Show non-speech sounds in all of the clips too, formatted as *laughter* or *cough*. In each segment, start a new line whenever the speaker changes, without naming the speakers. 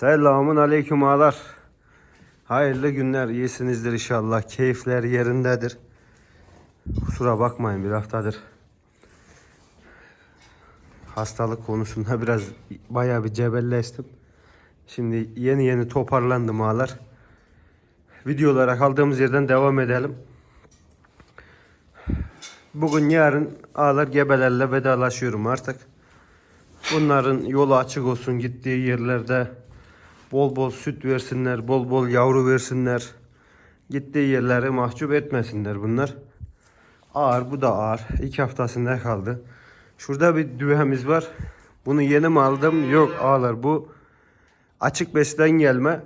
Selamun aleyküm ağalar. Hayırlı günler, iyisinizdir inşallah. Keyifler yerindedir. Kusura bakmayın bir haftadır. Hastalık konusunda *laughs* biraz bayağı bir cebelleştim. Şimdi yeni yeni toparlandım ağalar. Videolara kaldığımız yerden devam edelim. Bugün yarın ağalar gebelerle vedalaşıyorum artık. Bunların yolu açık olsun gittiği yerlerde bol bol süt versinler, bol bol yavru versinler. Gittiği yerleri mahcup etmesinler bunlar. Ağır bu da ağır. İki haftasında kaldı. Şurada bir düvemiz var. Bunu yeni mi aldım? Yok ağlar bu açık besten gelme.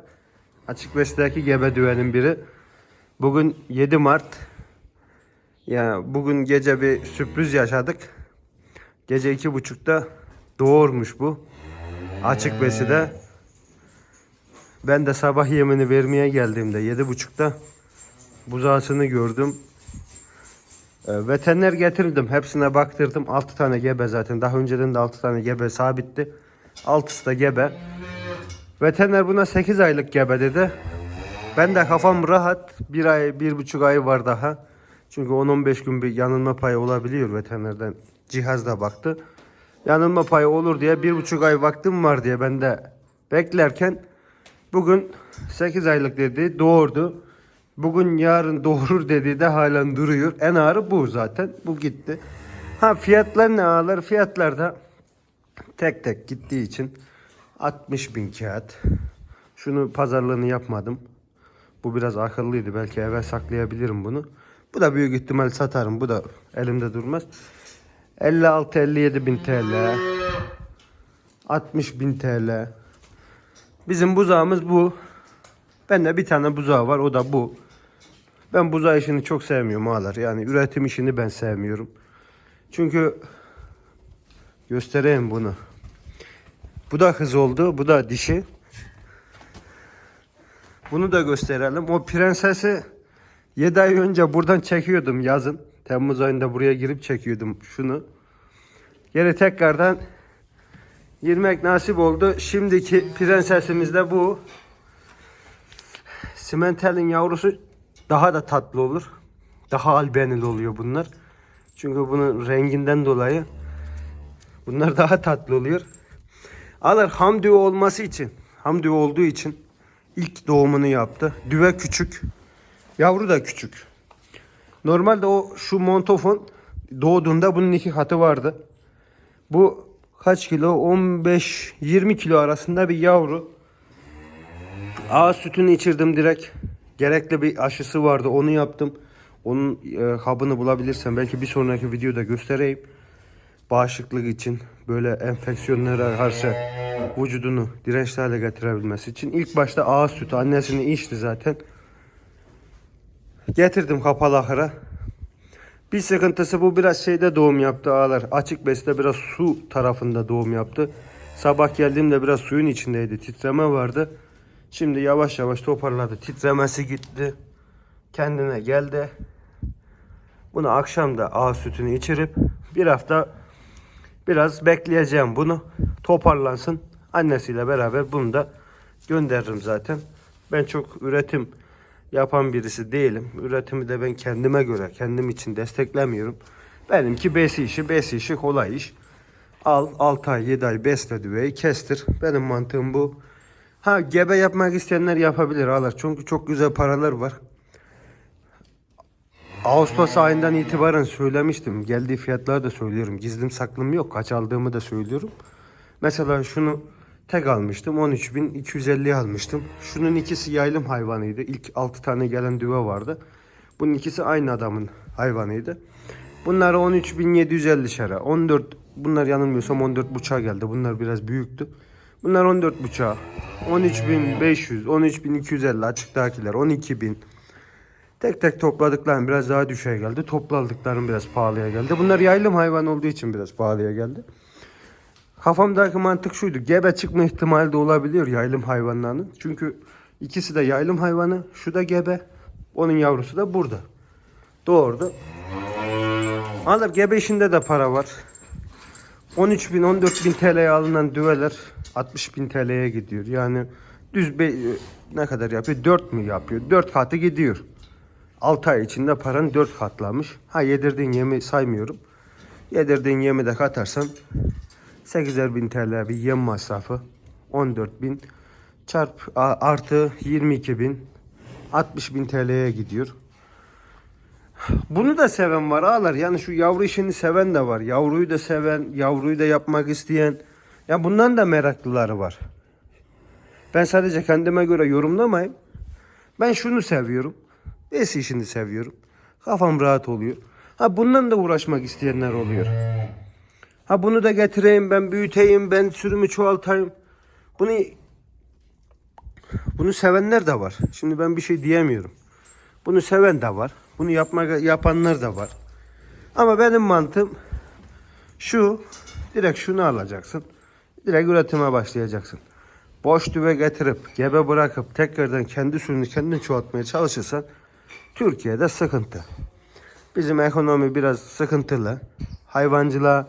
Açık besteki gebe düvenin biri. Bugün 7 Mart. Ya bugün gece bir sürpriz yaşadık. Gece iki buçukta doğurmuş bu. Açık beside. Ben de sabah yemini vermeye geldiğimde yedi buçukta buzağısını gördüm. E, veteriner getirdim. Hepsine baktırdım. 6 tane gebe zaten. Daha önceden de 6 tane gebe sabitti. 6'sı da gebe. Veteriner buna 8 aylık gebe dedi. Ben de kafam rahat. Bir ay, bir buçuk ay var daha. Çünkü 10-15 gün bir yanılma payı olabiliyor veterinerden. Cihaz da baktı. Yanılma payı olur diye bir buçuk ay vaktim var diye ben de beklerken bugün 8 aylık dedi doğurdu. Bugün yarın doğurur dedi de halen duruyor. En ağırı bu zaten. Bu gitti. Ha fiyatlar ne ağlar? Fiyatlar da tek tek gittiği için 60 bin kağıt. Şunu pazarlığını yapmadım. Bu biraz akıllıydı. Belki eve saklayabilirim bunu. Bu da büyük ihtimal satarım. Bu da elimde durmaz. 56-57 bin TL. 60 bin TL. Bizim buzağımız bu. Bende bir tane buzağı var. O da bu. Ben buzağı işini çok sevmiyorum ağalar. Yani üretim işini ben sevmiyorum. Çünkü göstereyim bunu. Bu da kız oldu. Bu da dişi. Bunu da gösterelim. O prensesi 7 ay önce buradan çekiyordum yazın. Temmuz ayında buraya girip çekiyordum şunu. Geri tekrardan girmek nasip oldu. Şimdiki prensesimiz de bu. Simentel'in yavrusu daha da tatlı olur. Daha albenili oluyor bunlar. Çünkü bunun renginden dolayı bunlar *laughs* daha tatlı oluyor. Alır hamdüve olması için, hamdüve olduğu için ilk doğumunu yaptı. Düve küçük, yavru da küçük. Normalde o şu montofon doğduğunda bunun iki katı vardı. Bu kaç kilo? 15-20 kilo arasında bir yavru. Ağız sütünü içirdim direkt. Gerekli bir aşısı vardı. Onu yaptım. Onun e, kabını bulabilirsem belki bir sonraki videoda göstereyim. Bağışıklık için böyle enfeksiyonlara karşı vücudunu dirençli hale getirebilmesi için. ilk başta ağız sütü annesini içti zaten. Getirdim kapalı ahıra. Bir sıkıntısı bu biraz şeyde doğum yaptı ağlar. Açık besle biraz su tarafında doğum yaptı. Sabah geldiğimde biraz suyun içindeydi. Titreme vardı. Şimdi yavaş yavaş toparladı. Titremesi gitti. Kendine geldi. Bunu akşam da ağız sütünü içirip bir hafta biraz bekleyeceğim bunu. Toparlansın. Annesiyle beraber bunu da gönderirim zaten. Ben çok üretim yapan birisi değilim. Üretimi de ben kendime göre, kendim için desteklemiyorum. Benimki besi işi, besi işi kolay iş. Al 6 ay 7 ay besle düveyi kestir. Benim mantığım bu. Ha gebe yapmak isteyenler yapabilir ağlar. Çünkü çok güzel paralar var. Ağustos ayından itibaren söylemiştim. Geldiği fiyatları da söylüyorum. Gizlim saklım yok. Kaç aldığımı da söylüyorum. Mesela şunu tek almıştım. 13.250 almıştım. Şunun ikisi yaylım hayvanıydı. İlk 6 tane gelen düve vardı. Bunun ikisi aynı adamın hayvanıydı. Bunlar 13.750 şara. 14 bunlar yanılmıyorsam 14 buçuğa geldi. Bunlar biraz büyüktü. Bunlar 14 buçuğa. 13.500, 13.250 açıktakiler 12.000. Tek tek topladıklarım biraz daha düşe geldi. Topladıklarım biraz pahalıya geldi. Bunlar yaylım hayvan olduğu için biraz pahalıya geldi. Kafamdaki mantık şuydu. Gebe çıkma ihtimali de olabiliyor yaylım hayvanlarının. Çünkü ikisi de yaylım hayvanı. Şu da gebe. Onun yavrusu da burada. Doğurdu. Alır gebe işinde de para var. 13 bin 14 bin TL'ye alınan düveler 60 bin TL'ye gidiyor. Yani düz be, ne kadar yapıyor? 4 mü yapıyor? 4 katı gidiyor. 6 ay içinde paran 4 katlamış. Ha yedirdiğin yemi saymıyorum. Yedirdiğin yemi de katarsan 8'er bin TL bir yem masrafı. 14 bin çarp a- artı 22 bin 60 bin TL'ye gidiyor. Bunu da seven var ağlar. Yani şu yavru işini seven de var. Yavruyu da seven, yavruyu da yapmak isteyen. Ya bundan da meraklıları var. Ben sadece kendime göre yorumlamayayım. Ben şunu seviyorum. Besi işini seviyorum. Kafam rahat oluyor. Ha bundan da uğraşmak isteyenler oluyor. Ha bunu da getireyim ben büyüteyim ben sürümü çoğaltayım. Bunu bunu sevenler de var. Şimdi ben bir şey diyemiyorum. Bunu seven de var. Bunu yapmak yapanlar da var. Ama benim mantığım şu. Direkt şunu alacaksın. Direkt üretime başlayacaksın. Boş düve getirip gebe bırakıp tekrardan kendi sürünü kendin çoğaltmaya çalışırsan Türkiye'de sıkıntı. Bizim ekonomi biraz sıkıntılı. Hayvancılığa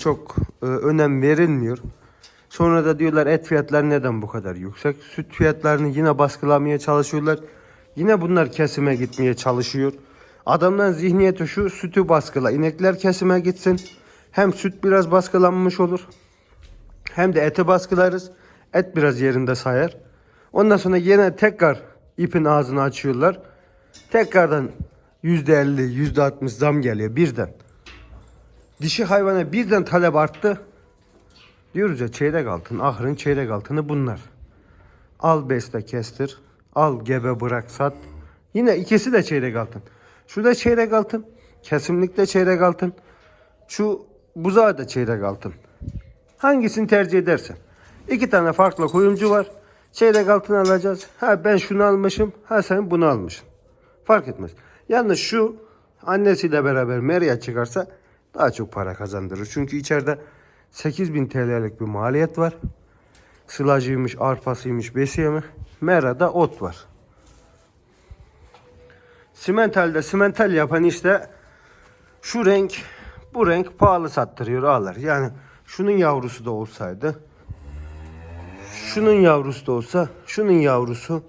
çok e, önem verilmiyor. Sonra da diyorlar et fiyatları neden bu kadar yüksek? Süt fiyatlarını yine baskılamaya çalışıyorlar. Yine bunlar kesime gitmeye çalışıyor. Adamların zihniyeti şu sütü baskıla. İnekler kesime gitsin. Hem süt biraz baskılanmış olur. Hem de eti baskılarız. Et biraz yerinde sayar. Ondan sonra yine tekrar ipin ağzını açıyorlar. Tekrardan %50, %60 zam geliyor birden. Dişi hayvana birden talep arttı. Diyoruz ya çeyrek altın, ahırın çeyrek altını bunlar. Al besle kestir, al gebe bırak sat. Yine ikisi de çeyrek altın. Şu da çeyrek altın, kesimlikle çeyrek altın. Şu buzağı da çeyrek altın. Hangisini tercih edersen. İki tane farklı kuyumcu var. Çeyrek altın alacağız. Ha ben şunu almışım, ha sen bunu almışsın. Fark etmez. Yalnız şu annesiyle beraber Meryem çıkarsa daha çok para kazandırır. Çünkü içeride 8000 TL'lik bir maliyet var. Sılacıymış, arpasıymış, besiyemi. Mera'da ot var. Simental'de simental yapan işte şu renk, bu renk pahalı sattırıyor ağlar. Yani şunun yavrusu da olsaydı, şunun yavrusu da olsa, şunun yavrusu,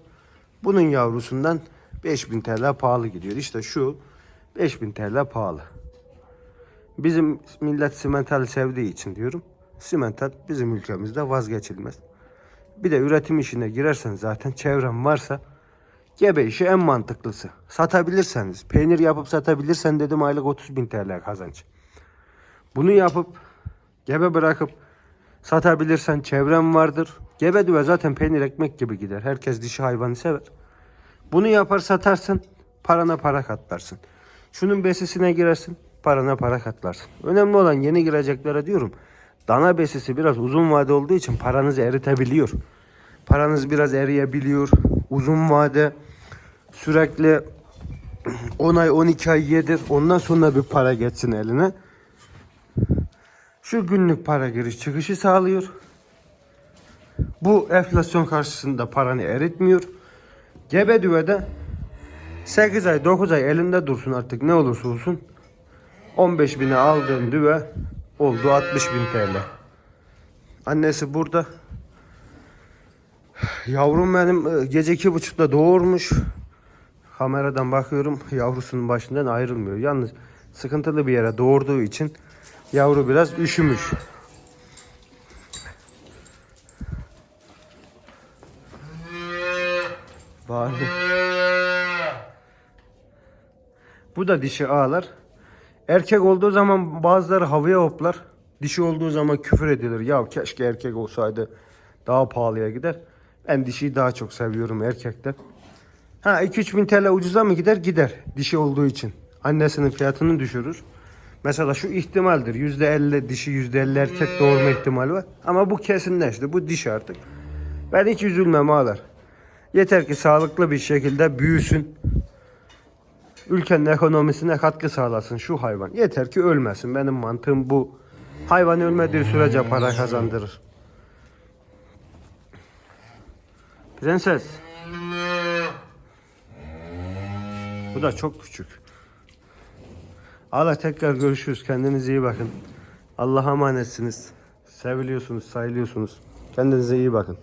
bunun yavrusundan 5000 TL pahalı gidiyor. İşte şu 5000 TL pahalı. Bizim millet simental sevdiği için diyorum. Simental bizim ülkemizde vazgeçilmez. Bir de üretim işine girersen zaten çevren varsa gebe işi en mantıklısı. Satabilirseniz, peynir yapıp satabilirsen dedim aylık 30 bin TL kazanç. Bunu yapıp gebe bırakıp satabilirsen çevren vardır. Gebe düve zaten peynir ekmek gibi gider. Herkes dişi hayvanı sever. Bunu yapar satarsın, parana para katlarsın. Şunun besisine girersin, parana para katlarsın. Önemli olan yeni gireceklere diyorum. Dana besisi biraz uzun vade olduğu için paranızı eritebiliyor. Paranız biraz eriyebiliyor. Uzun vade sürekli 10 ay 12 ay yedir. Ondan sonra bir para geçsin eline. Şu günlük para giriş çıkışı sağlıyor. Bu enflasyon karşısında paranı eritmiyor. Gebe düvede 8 ay 9 ay elinde dursun artık ne olursa olsun. 15 bine aldığın düve oldu 60 bin TL. Annesi burada. Yavrum benim e, gece iki buçukta doğurmuş. Kameradan bakıyorum yavrusunun başından ayrılmıyor. Yalnız sıkıntılı bir yere doğurduğu için yavru biraz üşümüş. Bağırdı. Bu da dişi ağlar. Erkek olduğu zaman bazıları havaya hoplar. Dişi olduğu zaman küfür edilir. Ya keşke erkek olsaydı daha pahalıya gider. Ben dişiyi daha çok seviyorum erkekten. Ha 2-3 bin TL ucuza mı gider? Gider. Dişi olduğu için. Annesinin fiyatını düşürür. Mesela şu ihtimaldir. %50 dişi %50 erkek doğurma ihtimali var. Ama bu kesinleşti. Bu diş artık. Ben hiç üzülmem ağlar. Yeter ki sağlıklı bir şekilde büyüsün. Ülkenin ekonomisine katkı sağlasın şu hayvan. Yeter ki ölmesin. Benim mantığım bu. Hayvan ölmediği sürece para kazandırır. Prenses. Bu da çok küçük. Allah tekrar görüşürüz. Kendinize iyi bakın. Allah'a emanetsiniz. Seviliyorsunuz, sayılıyorsunuz. Kendinize iyi bakın.